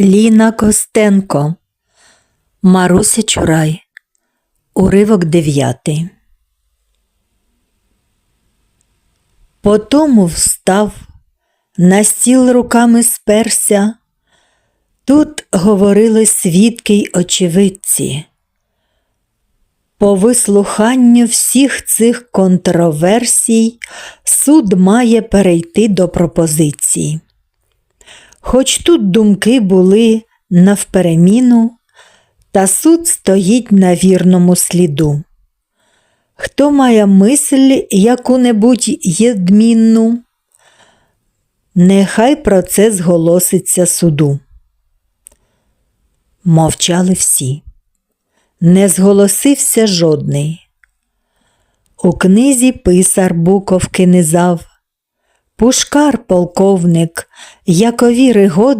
Ліна Костенко, Маруся Чурай, уривок дев'ятий. Потому встав, на стіл руками сперся. Тут говорили свідки й очевидці. По вислуханню всіх цих контроверсій суд має перейти до пропозицій. Хоч тут думки були навпереміну, та суд стоїть на вірному сліду. Хто має мисль яку-небудь єдмінну, нехай про це зголоситься суду. Мовчали всі, не зголосився жодний. У книзі писар буковки низав, Пушкар полковник, якові ригоди